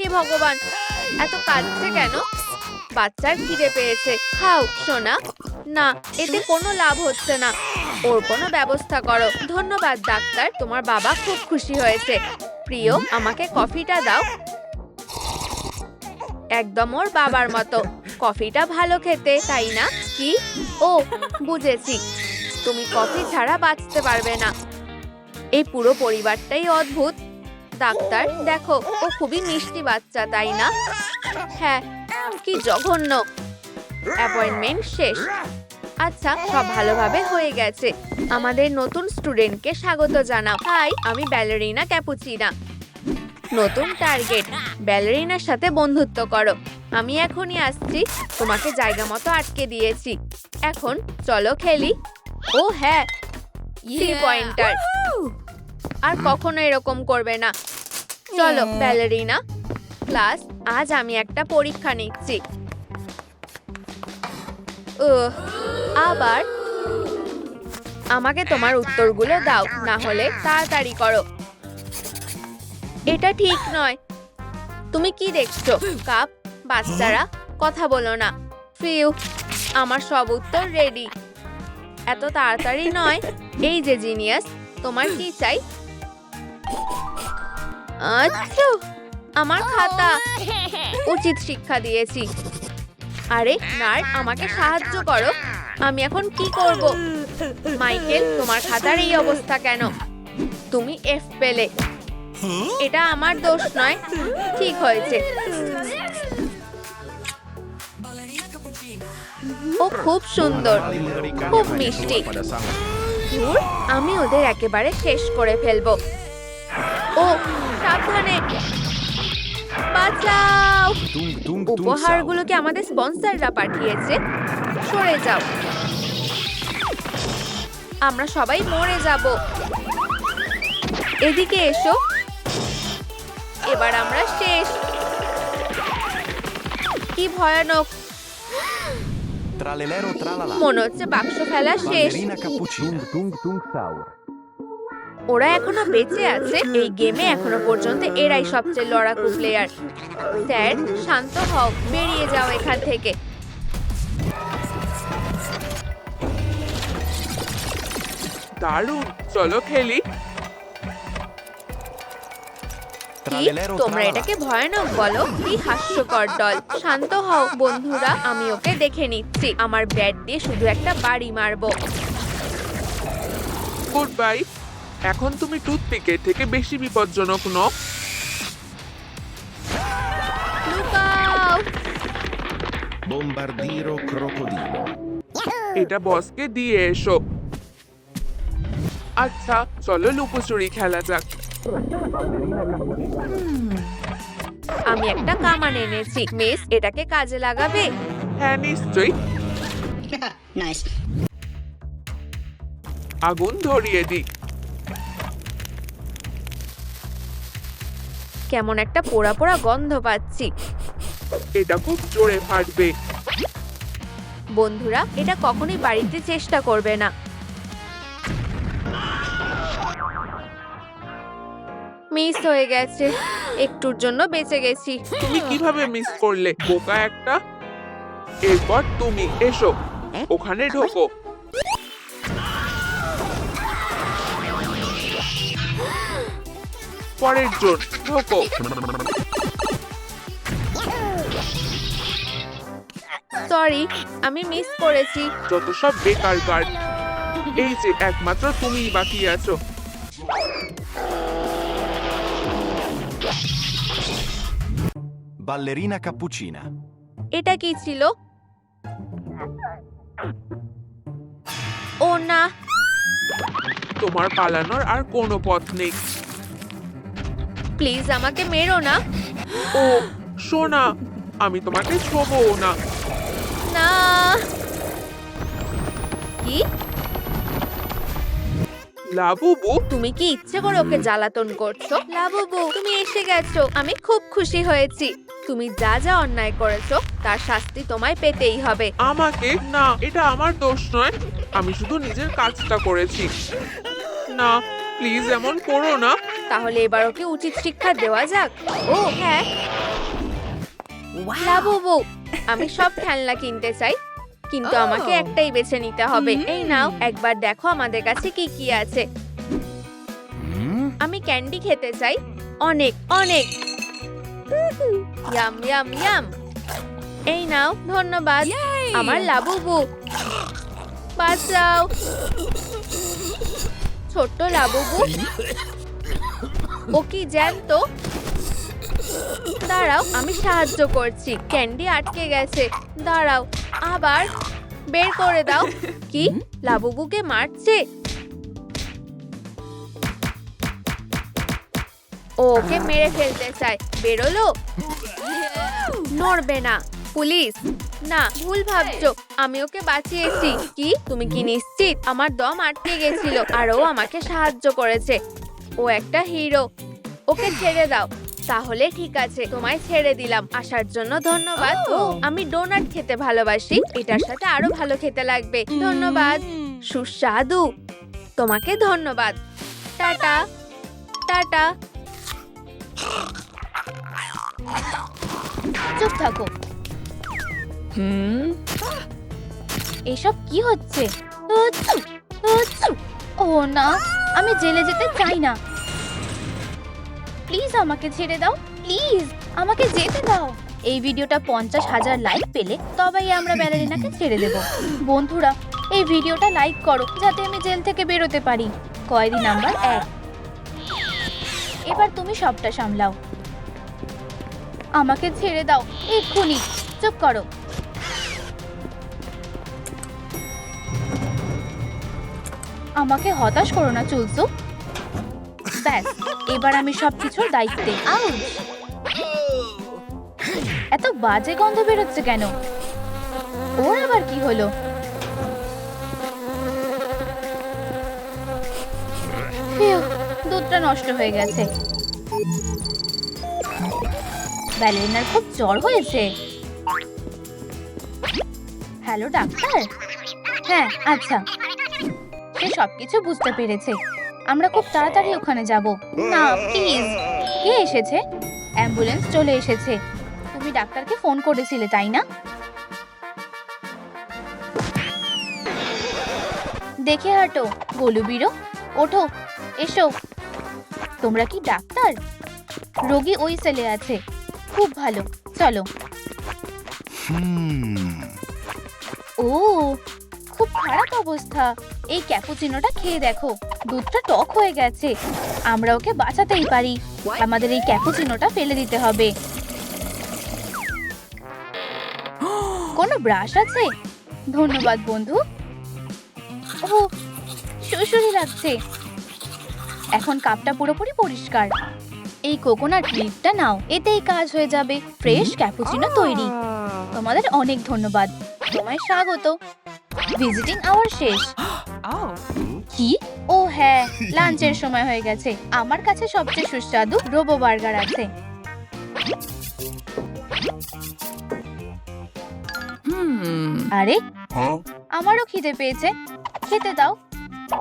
হে ভগবান। এত কাঁদছে কেন? বাচ্চার খিদে পেয়েছে। খাও, সোনা। না, এতে কোনো লাভ হচ্ছে না। ওর কোনো ব্যবস্থা করো। ধন্যবাদ, ডাক্তার। তোমার বাবা খুব খুশি হয়েছে। প্রিয়, আমাকে কফিটা দাও। একদম ওর বাবার মতো। কফিটা ভালো খেতে, তাই না? কি? ও, বুঝেছি। তুমি কফি ছাড়া বাঁচতে পারবে না। এই পুরো পরিবারটাই অদ্ভুত। ডাক্তার? দেখো ও খুবই মিষ্টি বাচ্চা তাই না? হ্যাঁ কি জঘন্য। অ্যাপয়েন্টমেন্ট শেষ। আচ্ছা সব ভালোভাবে হয়ে গেছে। আমাদের নতুন স্টুডেন্টকে স্বাগত জানাও। হাই আমি ব্যালেরিনা ক্যাপুচিনা নতুন টার্গেট ব্যালেরিনার সাথে বন্ধুত্ব করো। আমি এখনই আসছি তোমাকে জায়গা মতো আটকে দিয়েছি। এখন চলো খেলি। ও হ্যাঁ থ্রি পয়েন্টার আর কখনো এরকম করবে না। চলো ব্যালেরিনা ক্লাস আজ আমি একটা পরীক্ষা নিচ্ছি। আবার আমাকে তোমার উত্তরগুলো দাও না হলে তাড়াতাড়ি করো। এটা ঠিক নয়। তুমি কি দেখছ? কাপ বাচ্চারা কথা বলো না। ফিউ আমার সব উত্তর রেডি এত তাড়াতাড়ি নয়। এই যে জিনিয়াস তোমার কি চাই? আচ্ছা আমার খাতা। উচিত শিক্ষা দিয়েছি। আরে নার আমাকে সাহায্য করো। আমি এখন কি করব? মাইকেল, তোমার খাতার এই অবস্থা কেন? তুমি এফ পেলে। এটা আমার দোষ নয়। ঠিক হয়েছে। ও খুব সুন্দর। খুব মিষ্টি। আমি ওদের একেবারে শেষ করে ফেলব। ও সাবধানে। বাঁচাও। উপহারগুলোকে আমাদের স্পন্সররা পাঠিয়েছে। সরে যাও। আমরা সবাই মরে যাব। এদিকে এসো। এবার আমরা শেষ। কি ভয়ানক। মনে হচ্ছে বাক্স খেলা শেষ। ওরা এখনও বেঁচে আছে। এই গেমে এখনও পর্যন্ত এরাই সবচেয়ে লড়াকু প্লেয়ার স্যার শান্ত হও বেরিয়ে যাও এখান থেকে। দারুণ চলো খেলি। তোমরা এটাকে ভয়ানক বলো? কি হাস্যকর দল। শান্ত হও বন্ধুরা আমি ওকে দেখে নিচ্ছি। আমার ব্যাট দিয়ে শুধু একটা বাড়ি মারবো। গুড বাই এখন তুমি টুথপিকের থেকে বেশি বিপজ্জনক নও। এটা বসকে দিয়ে এসো। আচ্ছা চলো লুকোচুরি খেলা যাক। আমি একটা কামান এনেছি। মিস এটাকে কাজে লাগাবে? হ্যাঁ নিশ্চয়ই। আগুন ধরিয়ে দিই। কেমন একটা পোড়া পোড়া গন্ধ পাচ্ছি। এটা খুব জোরে ফাটবে। বন্ধুরা এটা কখনোই বাড়িতে চেষ্টা করবে না। মিস হয়ে গেছে। একটুর জন্য বেঁচে গেছি। তুমি কীভাবে মিস করলে? বোকা একটা? এরপর তুমি এসো। ওখানে ঢোকো। পরের জন ঢোকো। সরি আমি মিস করেছি। যত সব বেকার গার্ড এই যে একমাত্র তুমিই বাকি আছো। Ballerina cappuccina. এটা কি ছিল? ও না। তোমার পালানোর আর কোনো পথ নেই। প্লিজ আমাকে মেরো না। ও সোনা আমি তোমাকে ছোবও না। না। কি? লাবুবু তুমি কি ইচ্ছে করে ওকে জ্বালাতন করছ? লাবুবু তুমি এসে গেছো। আমি খুব খুশি হয়েছি। তুমি যা যা অন্যায় করেছ তার শাস্তি তোমায় পেতেই হবে। আমাকে? না এটা আমার দোষ নয়। আমি শুধু নিজের কাজটা করেছি। না প্লিজ এমন করো না। তাহলে এবার ওকে উচিত শিক্ষা দেওয়া যাক? ও হ্যাঁ। লাবুবু আমি সব খেলনা কিনতে চাই কিন্তু আমাকে একটাই বেছে নিতে হবে। এই নাও একবার দেখো আমাদের কাছে কি কি আছে। আমি ক্যান্ডি খেতে চাই অনেক অনেক। Yum yum yum. এই নাও ধন্যবাদ। আমার লাবুবু বাঁচাও। ছোট্ট লাবুবু ও কি জ্যান্ত। দাঁড়াও আমি সাহায্য করছি। ক্যান্ডি আটকে গেছে। দাঁড়াও আবার বের করে দাও। কি? লাবুবুকে মারছে? ওকে মেরে ফেলতে চায়। বেরোলো? নড়বে না। পুলিশ? না ভুল ভাবছ। আমি ওকে বাঁচিয়েছি। কি? তুমি কি নিশ্চিত? আমার দম আটকে গেছিল। আর ও আমাকে সাহায্য করেছে। ও একটা হিরো ওকে ছেড়ে দাও। তাহলে ঠিক আছে তোমায় ছেড়ে দিলাম। আসার জন্য ধন্যবাদ। ও। আমি ডোনাট খেতে ভালোবাসি। এটার সাথে আরও ভালো খেতে লাগবে। ধন্যবাদ। সুস্বাদু। তোমাকে ধন্যবাদ। টাটা। টাটা। চুপ থাকো। হুম। এসব কি হচ্ছে। ও না, আমি জেলে যেতে চাই না। প্লিজ আমাকে ছেড়ে দাও, প্লিজ, আমাকে যেতে দাও। এই ভিডিওটা পঞ্চাশ হাজার লাইক পেলে তবেই আমরা ব্যালেরিনাকে ছেড়ে দেব। বন্ধুরা, এই ভিডিওটা লাইক করো, যাতে আমি জেল থেকে বেরোতে পারি। কয়েদি নাম্বার এক। এবার তুমি সবটা সামলাও। আমাকে ছেড়ে দাও, এক্ষুনি। চুপ করো। আমাকে হতাশ করো না চুলসু। ব্যাস এবার আমি সবকিছুর দায়িত্বে। আউচ এত বাজে গন্ধ বেরোচ্ছে কেন? ওর আবার কি হলো? দুধটা নষ্ট হয়ে গেছে। ব্যালেরিনার খুব জ্বর হয়েছে। Hello doctor? হ্যাঁ আচ্ছা। সে সবকিছু বুঝতে পেরেছে। আমরা খুব তাড়াতাড়ি ওখানে যাব। না প্লিজ কে এসেছে? অ্যাম্বুলেন্স চলে এসেছে। তুমি ডাক্তারকে ফোন করেছিলে তাই না? দেখে হাঁটো গোলু বিরো ওঠো এসো। তোমরা কি ডাক্তার? রোগী ওই সেলে আছে। খুব ভালো চলো। ও খুব খারাপ অবস্থা। এই ক্যাপুচিনোটা খেয়ে দেখো দুধটা টক হয়ে গেছে। আমরা ওকে বাঁচাতেই পারি। আমাদের এই ক্যাপুচিনোটা ফেলে দিতে হবে। কোনো ব্রাশ আছে? ধন্যবাদ বন্ধু। ও শুশুরি লাগছে। এখন কাপটা পুরোপুরি পরিষ্কার। এই কোকোনাট মিল্কটা নাও এতেই কাজ হয়ে যাবে। ফ্রেশ ক্যাপুচিনো তৈরি। তোমাদের অনেক ধন্যবাদ। তোমায় স্বাগত। ভিজিটিং আওয়ার শেষ। কি? ও হ্যাঁ লাঞ্চের সময় হয়ে গেছে। আমার কাছে সবচেয়ে সুস্বাদু রোবো বার্গার আছে। হুম। আরে আমারও খিদে পেয়েছে। খেতে দাও।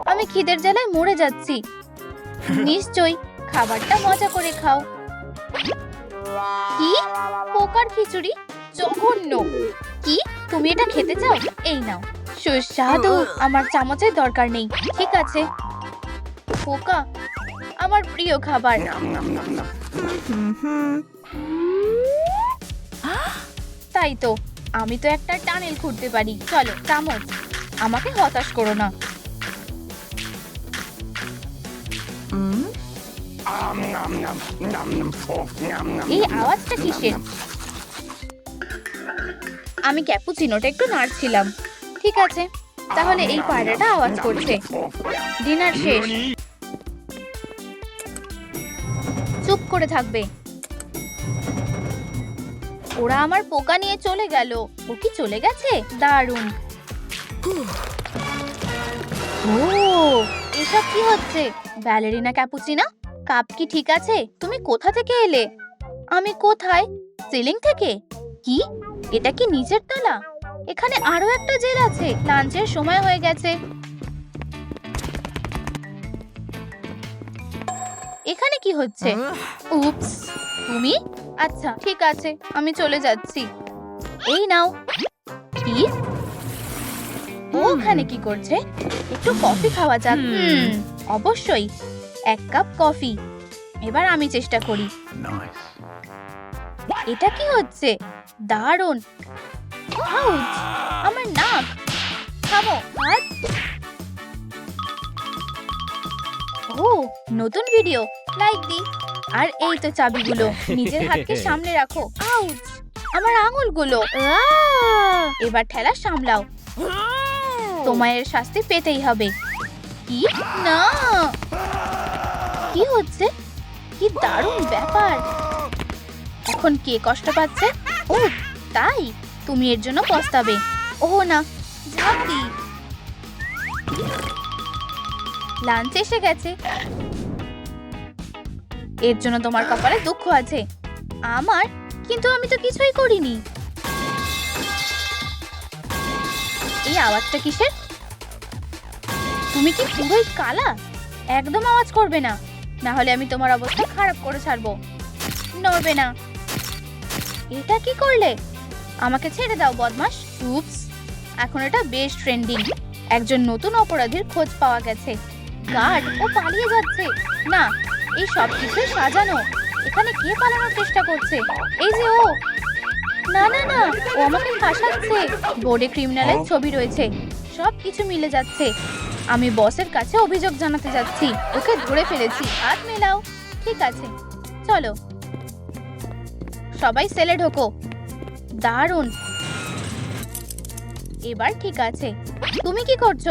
আমি খিদের জ্বালায় মরে যাচ্ছি। নিশ্চয়ই খাবারটা মজা করে খাও। কি? পোকার খিচুড়ি? জঘন্য। কি? তুমি এটা খেতে চাও? এই নাও। সুস্বাদু। আমার চামচের দরকার নেই। ঠিক আছে। পোকা আমার প্রিয় খাবার। তাই তো। আমি তো একটা টানেল খুঁড়তে পারি। চলো চামচ আমাকে হতাশ করো না। এই আওয়াজটা কিসের? আমি ক্যাপুচিনোটা একটু নাড়ছিলাম। ঠিক আছে, তাহলে এই পায়রাটা আওয়াজ করছে। ডিনার শেষ। চুপ করে থাকবে। ওরা আমার পোকা নিয়ে চলে গেল। ও কি চলে গেছে? দারুণ। ও, এসব কি হচ্ছে? Ballerina Cappuccina? কাপ কি ঠিক আছে? তুমি কোথা থেকে এলে? আমি কোথায়? সিলিং থেকে? কি? এটা কি নিচের তলা? এখানে আরও একটা জেল আছে লাঞ্চের সময় হয়ে গেছে। এখানে কি হচ্ছে? উপস তুমি? আচ্ছা ঠিক আছে আমি চলে যাচ্ছি। এই নাও। কি? ও ওখানে কি করছে? একটু কফি খাওয়া যাক। অবশ্যই। এক কাপ কফি। এবার আমি চেষ্টা করি। এটা কি হচ্ছে? দারুণ। আউচ আমার নাক। থামো হাত। ও নতুন ভিডিও লাইক দি আর এই তো চাবিগুলো। নিজের হাতকে সামনে রাখো। আউচ আমার আঙুলগুলো! এবার ঠেলা সামলাও। তোমার এর শাস্তি পেতেই হবে। কি? না। কি হচ্ছে? কি দারুণ ব্যাপার। এখন কে কষ্ট পাচ্ছে? ও, তাই? তুমি এর জন্য পস্তাবে। ও না ঝাঁপ লাঞ্চ এসে গেছে। এর জন্য তোমার কপালে দুঃখ আছে। আমার? কিন্তু আমি তো কিছুই করিনি। এই আওয়াজটা কিসের? তুমি কি পুরোই কালা? একদম আওয়াজ করবে না। না হলে আমি তোমার অবস্থা খারাপ করে ছাড়বো। নড়বে না। এটা কি করলে? আমাকে ছেড়ে দাও বদমাস উপস এখন এটা বেশ ট্রেন্ডিং একজন নতুন অপরাধীর খোঁজ পাওয়া গেছে। গার্ড ও পালিয়ে যাচ্ছে। না এই সব কিছু সাজানো। এখানে কে পালানোর চেষ্টা করছে? এই যে ও। না না না ও আমাকে ফাঁসাচ্ছে। বোর্ডে ক্রিমিনালের ছবি রয়েছে। সব কিছু মিলে যাচ্ছে। আমি বসের কাছে অভিযোগ জানাতে যাচ্ছি। ওকে ধরে ফেলেছি। হাত মেলাও। ঠিক আছে। চলো। সবাই সেলে ঢোকো। দারুণ। এবার ঠিক আছে। তুমি কি করছ?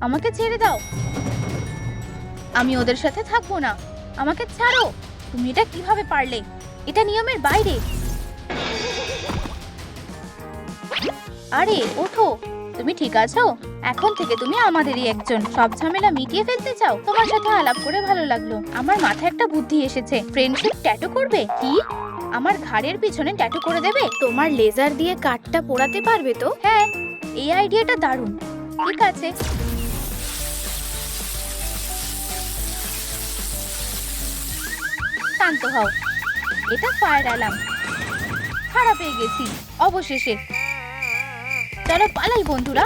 আমাকে ছেড়ে দাও। আমি ওদের সাথে থাকব না। আমাকে ছাড়ো। তুমি এটা কীভাবে পারলে? এটা নিয়মের বাইরে। আরে, ওঠো। তুমি ঠিক আছো? এখন থেকে তুমি আমাদেরই একজন। সব ঝামেলা মিটিয়ে ফেলতে চাও? তোমার সাথে আলাপ করে ভালো লাগল। আমার মাথায় একটা বুদ্ধি এসেছে। ফ্রেন্ডশিপ ট্যাটু করবে? কি? আমার ঘাড়ের পিছনে ট্যাটু করে দেবে? তোমার লেজার দিয়ে কাঠটা পোড়াতে পারবে তো? হ্যাঁ এই আইডিয়াটা দারুণ। ঠিক আছে। শান্ত হও। এটা ফায়ার অ্যালার্ম খারাপ হয়ে গেছি। অবশেষে চলো পালাই বন্ধুরা।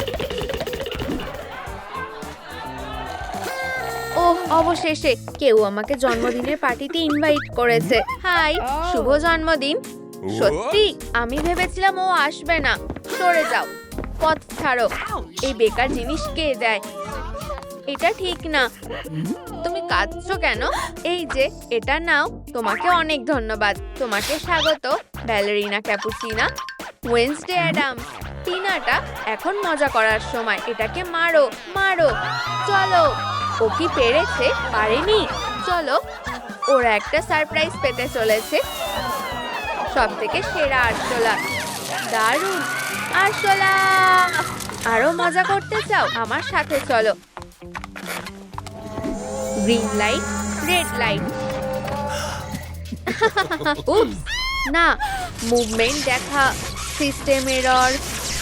ও অবশেষে কেউ আমাকে জন্মদিনের পার্টিতে ইনভাইট করেছে। হাই শুভ জন্মদিন। সত্যি আমি ভেবেছিলাম ও আসবে না। সরে যাও পথ ছাড়ো। এই বেকার জিনিস কে দেয়? এটা ঠিক না। তুমি কাঁদছো কেন? এই যে এটা নাও তোমাকে অনেক ধন্যবাদ। তোমাকে স্বাগত ব্যালেরিনা ক্যাপুচিনা। ওয়েন্সডে অ্যাডাম টিনাটা এখন মজা করার সময়। এটাকে মারো মারো, চলো। ও কি পেরেছে? পারেনি। চলো, ওরা একটা সারপ্রাইজ পেতে চলেছে। সব থেকে সেরা আরশোলা। দারুণ। আরশোলা! আরও মজা করতে চাও? আমার সাথে চলো। Green light, red light. না মুভমেন্ট দেখা। সিস্টেম এরর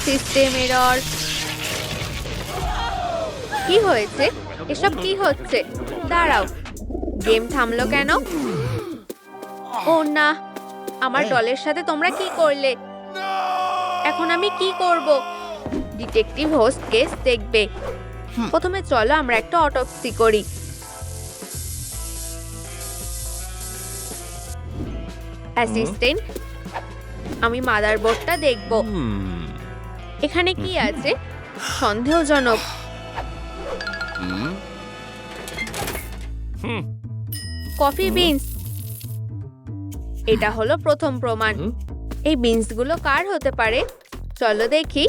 সিস্টেম এরর কি হয়েছে? এসব কি হচ্ছে? দাঁড়াও। গেম থামলো কেন? ও না আমার দলের সাথে তোমরা কি করলে? এখন আমি কি করব? ডিটেকটিভ হোস্ট কেস দেখবে। প্রথমে চলো আমরা একটা অটোপসি করি। অ্যাসিস্ট্যান্ট আমি মাদারবোর্ডটা দেখব। এখানে কি আছে? সন্দেহজনক. Coffee beans. এটা হলো প্রথম প্রমাণ। এই বিনসগুলো কার হতে পারে? চলো দেখি।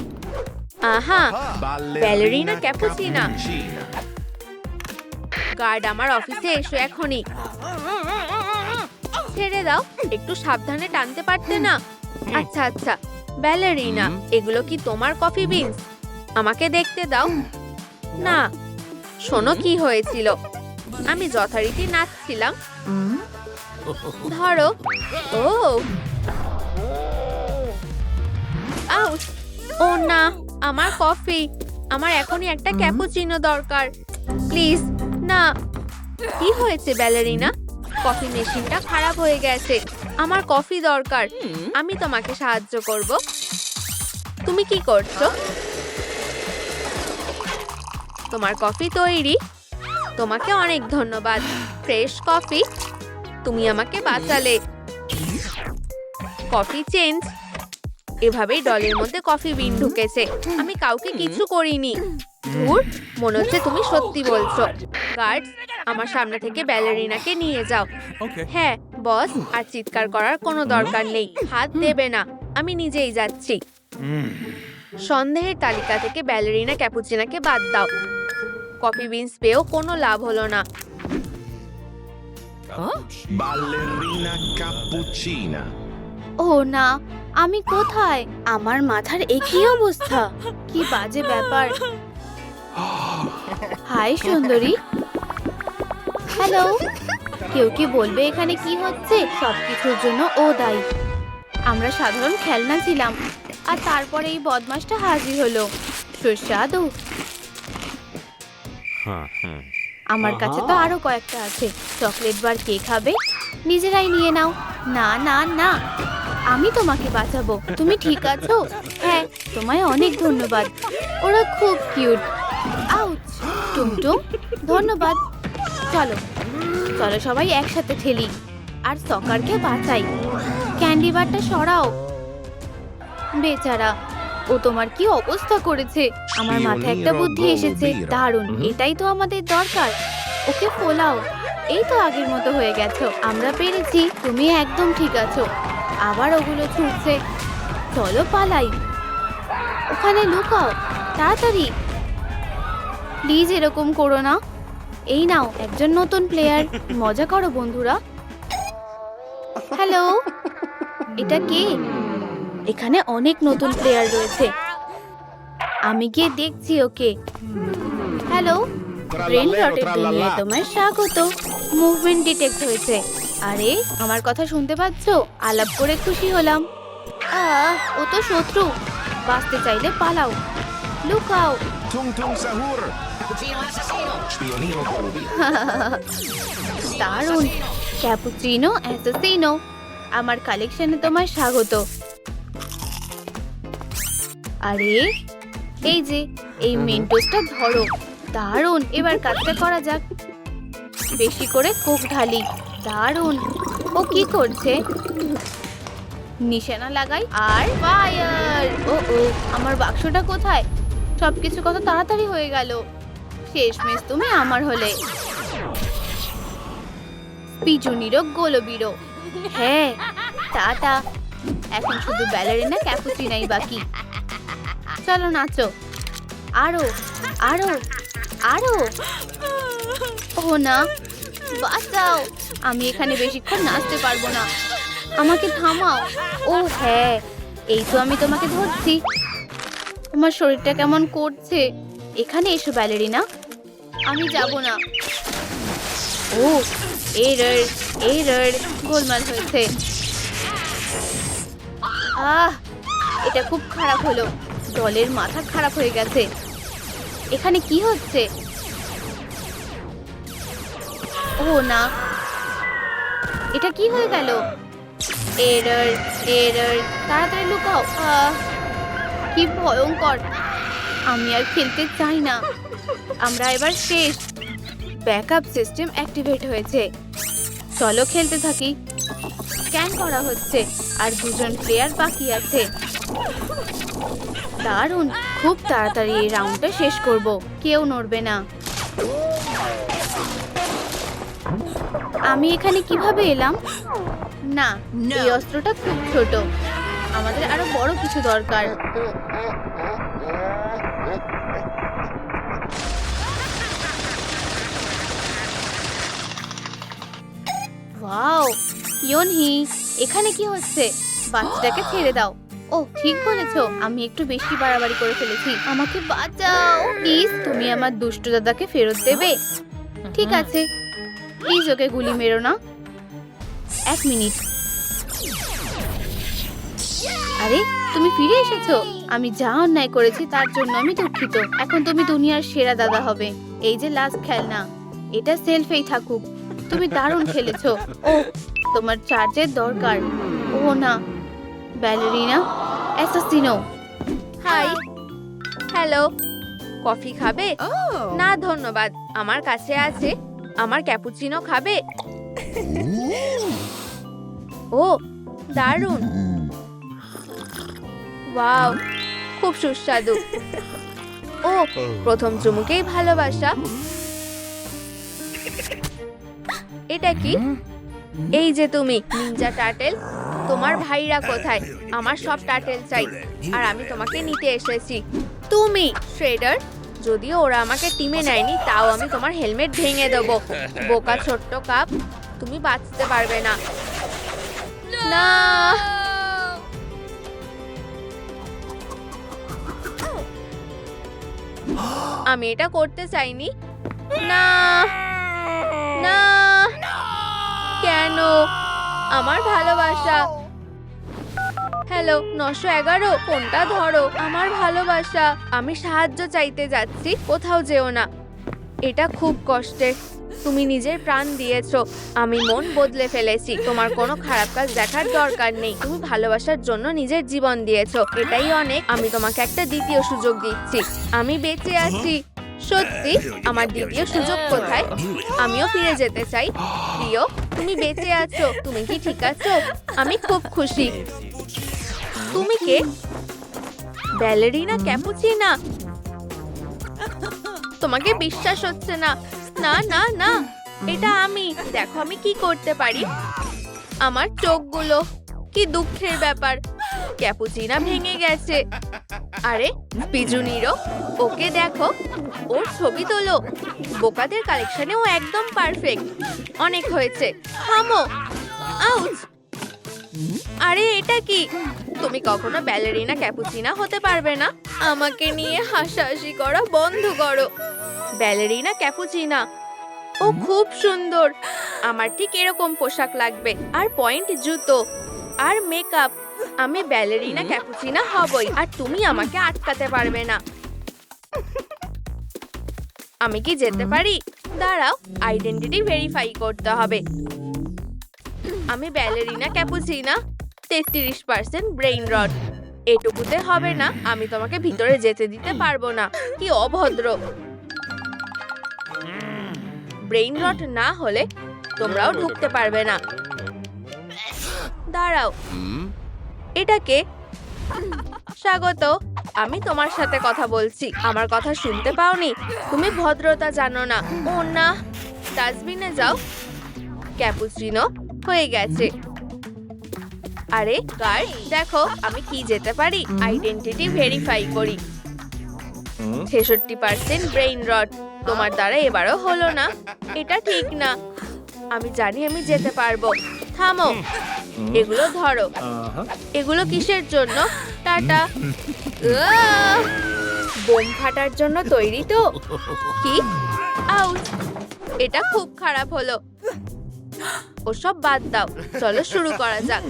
আহা cappuccina. cappuccina. গার্ড আমার অফিসে এসো এখনই। ছেড়ে দাও একটু সাবধানে টানতে পারতে না। আচ্ছা আচ্ছা। ব্যালেরিনা এগুলো কি তোমার কফি বিনস? আমাকে দেখতে দাও। না শোনো কি হয়েছিল। আমি যথারীতি নাচছিলাম। ধরো ও। ও না আমার কফি। আমার এখনই একটা ক্যাপুচিনো দরকার। প্লিজ না। কি হয়েছে ব্যালেরিনা? কফি মেশিনটা খারাপ হয়ে গেছে। আমার কফি দরকার। আমি তোমাকে সাহায্য করব। তুমি কি করছ? তোমার কফি তৈরি। তোমাকে অনেক ধন্যবাদ। ফ্রেশ কফি তুমি আমাকে বাঁচালে। কফি চেঞ্জ এভাবেই ডলের মধ্যে কফি বিন ঢুকেছে। আমি কাউকে কিছু করিনি। ধুর মনে হচ্ছে তুমি সত্যি বলছো। গার্ডস আমার সামনে থেকে ব্যালেরিনাকে নিয়ে যাও। হ্যাঁ বস আর চিৎকার করার কোনো দরকার নেই। হাত দেবে না আমি নিজেই যাচ্ছি। সন্দেহের তালিকা থেকে ব্যালেরিনা ক্যাপুচিনাকে বাদ দাও। কফি বিনস পেয়েও কোনো লাভ হলো না। Ballerina cappuccina. ও না আমি কোথায়? আমার মাথার একই অবস্থা। কি বাজে ব্যাপার। হাই, সুন্দরী। হ্যালো কেউ কি বলবে এখানে কি হচ্ছে? সবকিছুর জন্য ও দায়ী। আমরা সাধারণ খেলনা ছিলাম, আর তারপরে এই বদমাসটা হাজির হলো। সুস্বাদু। আমার কাছে তো আরও কয়েকটা আছে। চকলেট বার কে খাবে? নিজেরাই নিয়ে নাও। না না না। আমি তোমাকে বাঁচাবো। তুমি ঠিক আছো? হ্যাঁ তোমায় অনেক ধন্যবাদ। ওরা খুব কিউট। টুমটুম ধন্যবাদ। চলো চলো সবাই একসাথে ঠেলি। আর সকারকে বাঁচাই। ক্যান্ডি বারটা সরাও। বেচারা ও তোমার কি অবস্থা করেছে? আমার মাথায় একটা বুদ্ধি এসেছে। দারুণ এটাই তো আমাদের দরকার। ওকে ফোলাও। এই তো আগের মতো হয়ে গেছো। আমরা পেরেছি তুমি একদম ঠিক আছো। আবার ওগুলো ছুটছে চলো পালাই। ওখানে লুকাও তাড়াতাড়ি। প্লিজ এরকম করো না। এই নাও, একজন নতুন প্লেয়ার মজা করো, বন্ধুরা। হ্যালো এটা কে? এখানে অনেক নতুন প্লেয়ার রয়েছে। আমি গিয়ে দেখছি ওকে। হ্যালো ব্রেন রটের দুনিয়ায় তোমায় স্বাগত। মুভমেন্ট ডিটেক্ট হয়েছে। আরে, আমার কথা শুনতে পাচ্ছ? আলাপ করে খুশি হলাম। আহ, ও তো শত্রু। বাঁচতে চাইলে পালাও। লুকাও। দারুণ। Cappuccino Assassino. আমার কালেকশনে তোমার স্বাগত। আরে এই যে এই মেন্টোসটা ধরো। দারুণ। এবার কাজটা করা যাক। বেশি করে কোক ঢালি। দারুণ। ও কি করছে? নিশানা লাগাই আর ফায়ার। ও ও আমার বাক্সটা কোথায়? সবকিছু কত তাড়াতাড়ি হয়ে গেল। শেষমেশ তুমি আমার হলে। পিজুনিরও গোলবিরো হ্যাঁ টাটা এখন শুধু ব্যালারিনা, ক্যাপুচিনাই বাকি। চলো নাচো। আরও আরও আরও। ও না, বাঁচাও। আমি এখানে বেশিক্ষণ নাচতে পারব না। আমাকে থামাও। ও হ্যাঁ এই তো আমি তোমাকে ধরছি। তোমার শরীরটা কেমন করছে? এখানে এসো, ব্যালেরিনা। আমি যাব না। ও, এরর এরর, গোলমাল হয়েছে। আহ, এটা খুব খারাপ হলো। দলের মাথা খারাপ হয়ে গেছে। এখানে কি হচ্ছে? ও, না। এটা কি হয়ে গেল? এরর এরর, তাড়াতাড়ি লুকাও। কি ভয়ঙ্কর। আমি আর খেলতে চাই না। আমরা এবার শেষ। ব্যাকআপ সিস্টেম অ্যাক্টিভেট হয়েছে। চলো খেলতে থাকি। স্ক্যান করা হচ্ছে আর দুজন প্লেয়ার বাকি আছে। দারুণ! খুব তাড়াতাড়ি এই রাউন্ডটা শেষ করব। কেউ নড়বে না। আমি এখানে কীভাবে এলাম? না এই অস্ত্রটা খুব ছোট। আমাদের আরও বড় কিছু দরকার। ওয়াও, ইয়নহি, এখানে কি হচ্ছে? বাচ্চাটাকে ছেড়ে দাও। ও, ঠিক বলেছ, আমি একটু বেশি বাড়াবাড়ি করে ফেলেছি। আমাকে বাঁচাও, প্লিজ, তুমি আমার দুষ্ট দাদাকে ফেরত দেবে। ঠিক আছে, প্লিজ ওকে গুলি মেরো না। এক মিনিট। আরে, তুমি ফিরে এসেছ? আমি যা অন্যায় করেছি তার জন্য আমি দুঃখিত। এখন তুমি দুনিয়ার সেরা দাদা হবে। এই যে লাস্ট খেলনা, এটা সেলফেই থাকুক। তুমি দারুণ খেলেছো। ও তোমার চার্জের দরকার। ও না ballerina Assassino. Hi hello coffee খাবে? না ধন্যবাদ আমার কাছে আছে। আমার ক্যাপুচিনো খাবে? ও দারুণ। ওয়াও খুব সুস্বাদু। ও প্রথম চুমুকেই ভালোবাসা। এটা কি? এই যে তুমি নিনজা টার্টেল তোমার ভাইরা কোথায়? আমার সব টার্টেল চাই আর আমি তোমাকে নিতে এসেছি। তুমি শ্রেডার যদিও ওরা আমাকে টিমে নেয়নি তাও আমি তোমার হেলমেট ভেঙে দেবো। বোকা ছোট্ট কাপ তুমি বাঁচতে পারবে না। না। আমি এটা করতে চাইনি। না। না। কেন? আমার ভালোবাসা। হ্যালো নশো এগারো, ফোনটা ধরো। আমার ভালোবাসা। আমি সাহায্য চাইতে যাচ্ছি, কোথাও যেও না। এটা খুব কষ্টের। তুমি নিজের প্রাণ দিয়েছ। আমি মন বদলে ফেলেছি। তোমার কোনো খারাপ কাজ দেখার দরকার নেই। তুমি ভালোবাসার জন্য নিজের জীবন দিয়েছ। এটাই অনেক। আমি তোমাকে একটা দ্বিতীয় সুযোগ দিচ্ছি। আমি বেঁচে আছি। সত্যি আমার দ্বিতীয় সুযোগ কোথায়? আমিও ফিরে যেতে চাই। প্রিয় তুমি বেঁচে আছো তুমি কি ঠিক আছো? আমি খুব খুশি। তুমি কে? Ballerina Cappuccina. তোমাকে বিশ্বাস হচ্ছে না। না না না এটা আমি। দেখো আমি কি করতে পারি? আমার চোখগুলো। কি দুঃখের ব্যাপার। ক্যাপুচিনা ভেঙে গেছে। আরে পিজুনিরও ওকে দেখো, ওর ছবি তোলো। বোকাদের কালেকশনেও একদম পারফেক্ট। অনেক হয়েছে। থামো। আউচ। আরে, এটা কি? তুমি কখনো ব্যালেরিনা ক্যাপুচিনা হতে পারবে না? আমাকে নিয়ে হাসাহাসি করা, বন্ধ করো। Ballerina Cappuccina. ও খুব সুন্দর। আমার ঠিক এরকম পোশাক লাগবে। আর পয়েন্ট জুতো। আর মেকআপ। আমি ব্যালেরিনা ক্যাপুচিনা হবই আর তুমি আমাকে আটকাতে পারবে না। আমি কি যেতে পারি? দাঁড়াও আইডেন্টিটি ভেরিফাই করতে হবে। আমি ব্যালেরিনা ক্যাপুচিনা তেত্রিশ পার্সেন্ট ব্রেইন রড এটুকুতে হবে না আমি তোমাকে ভিতরে যেতে দিতে পারব না। কি অভদ্র। ব্রেইন রড না হলে তোমরাও ঢুকতে পারবে না। দাঁড়াও। এটাকে স্বাগত। আমি তোমার সাথে কথা বলছি। আমার কথা শুনতে পাওনি? তুমি ভদ্রতা জানো না। ও না। ডাস্টবিনে যাও। ক্যাপুচিনো হয়ে গেছে। আরে গার্ড দেখো আমি কি যেতে পারি? আইডেন্টিটি ভেরিফাই করি। ছেষট্টি পার্সেন্ট ব্রেইন রড তোমার দ্বারা এবারও হলো না। এটা ঠিক না। আমি জানি আমি যেতে পারব। থামো। এগুলো ধরো। এগুলো কিসের জন্য? টাটা! বোম ফাটার জন্য তৈরি তো। কি? আউট। এটা খুব খারাপ হলো। ওসব বাদ দাও। চলো শুরু করা যাক!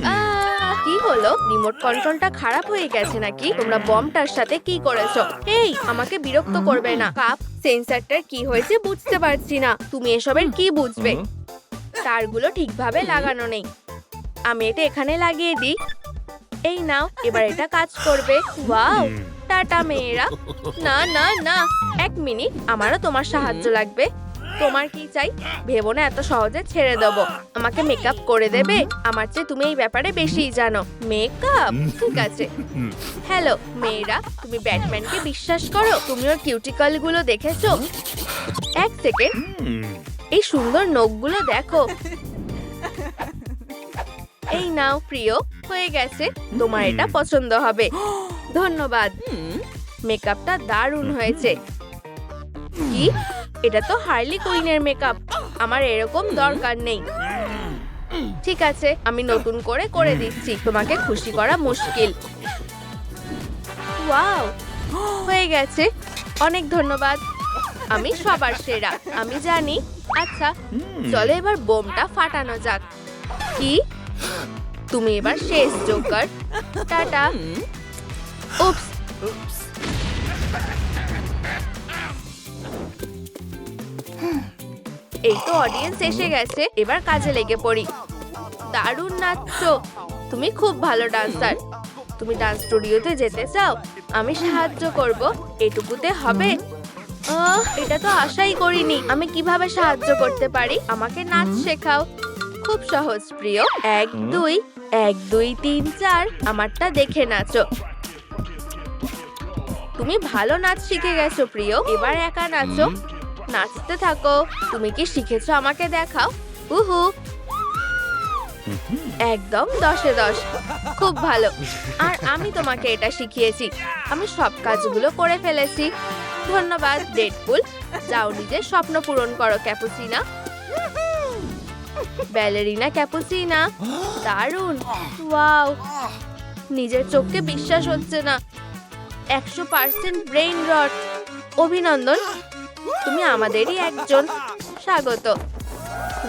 কি হলো? রিমোট কন্ট্রোলটা খারাপ হয়ে গেছে নাকি? তোমরা বমটার সাথে কি করেছ? এই আমাকে বিরক্ত করবে না। কাপ সেন্সারটার কি হয়েছে বুঝতে পারছি না। তুমি এসবের কি বুঝবে? তারগুলো ঠিকভাবে লাগানো নেই। আমি এটা এখানে লাগিয়ে দিই। এই নাও এবার এটা কাজ করবে। ওয়াও টাটা মেয়েরা। না না না এক মিনিট আমারও তোমার সাহায্য লাগবে। তোমার কি চাই? ভেবো না এত সহজে ছেড়ে দেবো। আমাকে মেকআপ করে দেবে। আমার চেয়ে তুমি এই ব্যাপারে বেশিই জানো। মেকআপ ঠিক আছে। হ্যালো মেয়েরা তুমি ব্যাটম্যানকে বিশ্বাস করো? তুমি ওর কিউটিকলগুলো দেখেছ এক সেকেন্ড এই সুন্দর নখগুলো দেখো। এই নাও প্রিয় হয়ে গেছে। তোমার এটা পছন্দ হবে। ধন্যবাদ। মেকআপটা দারুণ হয়েছে। কি? এটা তো হার্লি কুইনের মেকআপ। আমার এরকম দরকার নেই। ঠিক আছে আমি নতুন করে করে দিচ্ছি। তোমাকে খুশি করা মুশকিল। ওয়াও! হয়ে গেছে। অনেক ধন্যবাদ। আমি সবার সেরা। আমি জানি আচ্ছা চলো এবার বোমটা ফাটানো যাক। কি? তুমি এবার শেষ জোকার। টাটা। উপস এই তো অডিয়েন্স এসে গেছে। এবার কাজে লেগে পড়ি। দারুণ নাচছো। তুমি খুব ভালো ডান্সার তুমি ডান্স স্টুডিওতে যেতে চাও আমি সাহায্য করব। এটুকুতে হবে। এটা তো আশাই করিনি। আমি কীভাবে সাহায্য করতে পারি? আমাকে নাচ শেখাও। খুব সহজ প্রিয়। এক দুই এক দুই তিন চার। আমারটা দেখে নাচো। তুমি ভালো নাচ শিখে গেছো প্রিয়। এবার একা নাচো। নাচতে থাকো। তুমি কি শিখেছো আমাকে দেখাও? উহু। একদম দশে দশ। খুব ভালো। আর আমি তোমাকে এটা শিখিয়েছি। আমি সব কাজগুলো করে ফেলেছি। ধন্যবাদ ডেডপুল যাও নিজের স্বপ্ন পূরণ করো, ক্যাপুচিনা। Ballerina Cappuccina. দারুণ। ওয়াও নিজের চোখকে বিশ্বাস হচ্ছে না। একশো পার্সেন্ট ব্রেইন রট। অভিনন্দন। তুমি আমাদেরই একজন। স্বাগত।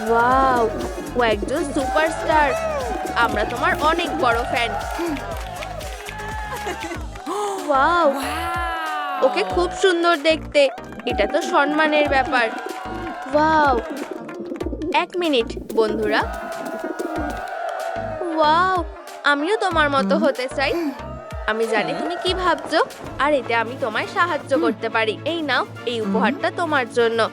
ওয়াও ও একজন সুপারস্টার। আমরা তোমার অনেক বড় ফ্যান ওয়াও ওকে খুব সুন্দর দেখতে। এটা তো সম্মানের ব্যাপার। ওয়াও। এক মিনিট বন্ধুরা। ওয়াও আমিও তোমার মতো হতে চাই। আমি জানি তুমি কি ভাবছ আর এতে আমি তোমায় সাহায্য করতে পারি। এই নাও এই উপহারটা তোমার জন্য।